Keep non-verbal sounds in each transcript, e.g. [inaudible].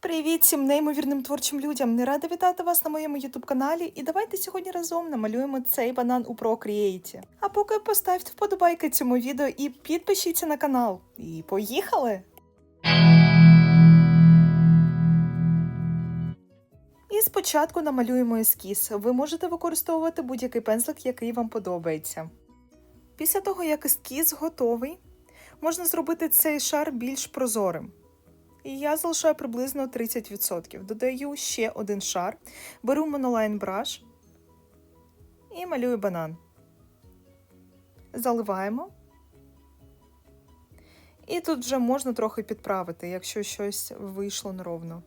Привіт всім неймовірним творчим людям! Не рада вітати вас на моєму ютуб каналі. І давайте сьогодні разом намалюємо цей банан у Procreate. А поки поставте вподобайки цьому відео і підпишіться на канал. І поїхали! І спочатку намалюємо ескіз. Ви можете використовувати будь-який пензлик, який вам подобається. Після того, як ескіз готовий, можна зробити цей шар більш прозорим. І я залишаю приблизно 30%. Додаю ще один шар, беру монолайн браш і малюю банан. Заливаємо. І тут вже можна трохи підправити, якщо щось вийшло неровно.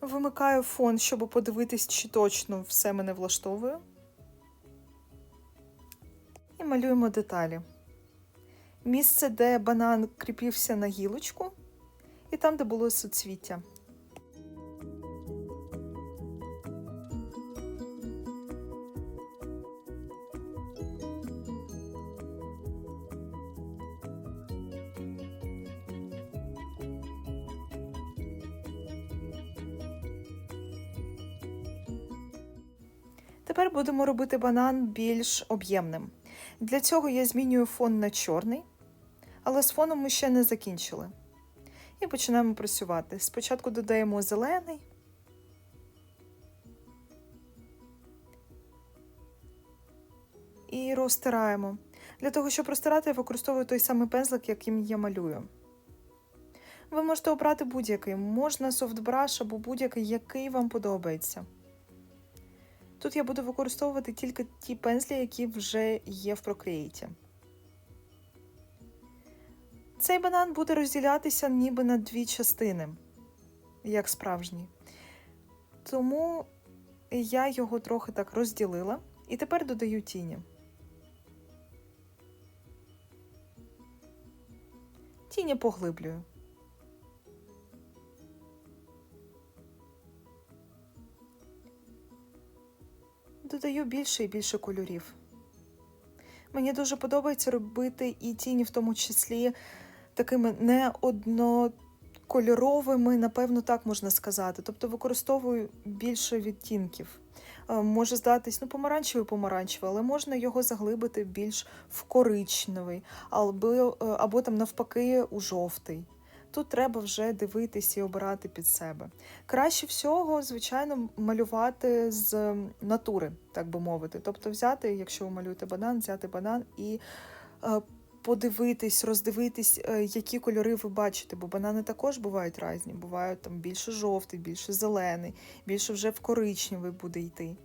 Вимикаю фон, щоб подивитись, чи точно все мене влаштовує. І малюємо деталі місце, де банан кріпився на гілочку, і там, де було суцвіття. Тепер будемо робити банан більш об'ємним. Для цього я змінюю фон на чорний, але з фоном ми ще не закінчили. І починаємо працювати. Спочатку додаємо зелений. І розтираємо. Для того, щоб розтирати, я використовую той самий пензлик, яким я малюю. Ви можете обрати будь-який, можна софтбраш або будь-який, який вам подобається. Тут я буду використовувати тільки ті пензлі, які вже є в Procreate. Цей банан буде розділятися ніби на дві частини, як справжній. Тому я його трохи так розділила і тепер додаю тіні. Тіні поглиблюю. Додаю більше і більше кольорів. Мені дуже подобається робити і тіні, в тому числі такими не однокольоровими, напевно, так можна сказати. Тобто використовую більше відтінків. Е, Може здатись ну, помаранчевий помаранчевий, але можна його заглибити більш в коричневий, або, е, або там навпаки у жовтий. Тут треба вже дивитись і обирати під себе. Краще всього, звичайно, малювати з натури, так би мовити. Тобто, взяти, якщо ви малюєте банан, взяти банан і е, подивитись, роздивитись, е, які кольори ви бачите, бо банани також бувають різні. Бувають там більше жовтий, більше зелений, більше вже в коричневий буде йти.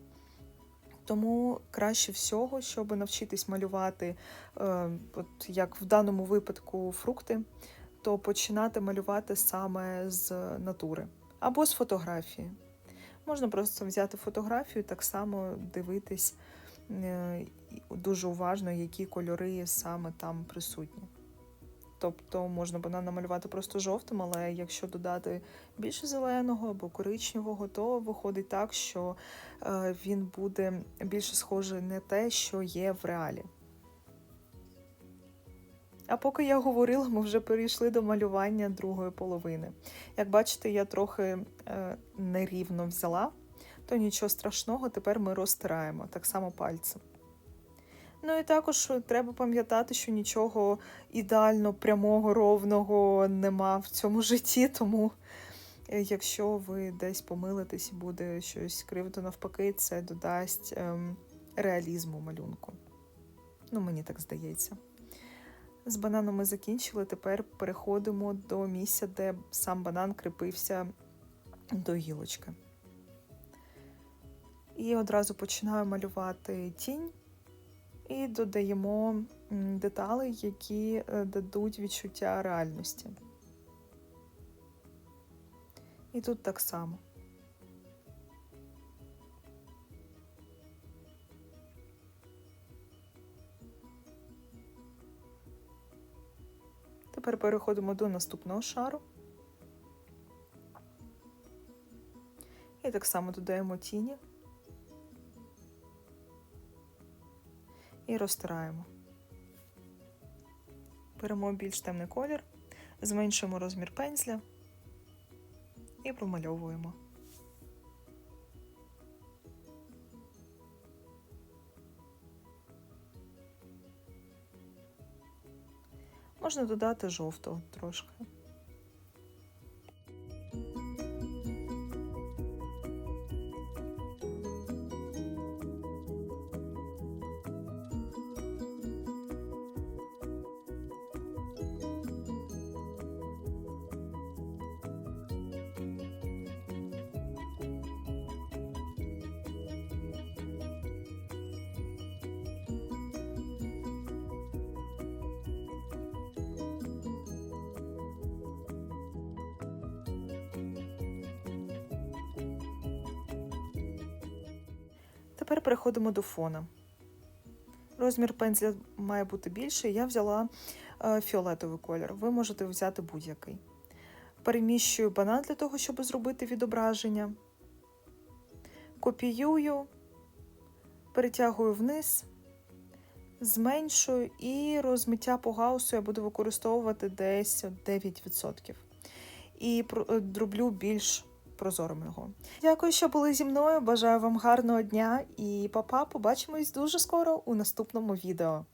Тому краще всього, щоб навчитись малювати, е, от як в даному випадку, фрукти, то починати малювати саме з натури або з фотографії. Можна просто взяти фотографію, так само дивитись е, дуже уважно, які кольори саме там присутні. Тобто можна банан намалювати просто жовтим, але якщо додати більше зеленого або коричневого, то виходить так, що е, він буде більше схожий на те, що є в реалі. А поки я говорила, ми вже перейшли до малювання другої половини. Як бачите, я трохи е, нерівно взяла, то нічого страшного, тепер ми розтираємо так само пальцем. Ну і також треба пам'ятати, що нічого ідеально прямого, ровного нема в цьому [laughs] житті, тому е, якщо ви десь помилитесь і буде щось криво, то навпаки, це додасть ем, реалізму малюнку. Ну, мені так здається. З бананом ми закінчили. Тепер переходимо до місця, де сам банан кріпився до гілочки. І одразу починаю малювати тінь і додаємо деталі, які е, дадуть відчуття реальності. І тут так само. Тепер переходимо до наступного шару. І так само додаємо тіні і розтираємо. Беремо більш темний колір. Зменшуємо розмір пензля і промальовуємо. Можна додати жовтого трошки. Тепер переходимо до фона. Розмір пензля має бути більший. Я взяла е, фіолетовий колір. Ви можете взяти будь-який. Переміщую банан для того, щоб зробити відображення. Копіюю, перетягую вниз, зменшую і розмиття по гаусу я буду використовувати десь 9%. І е, дроблю більш прозорим його. Дякую, що були зі мною. Бажаю вам гарного дня і па-па. Побачимось дуже скоро у наступному відео.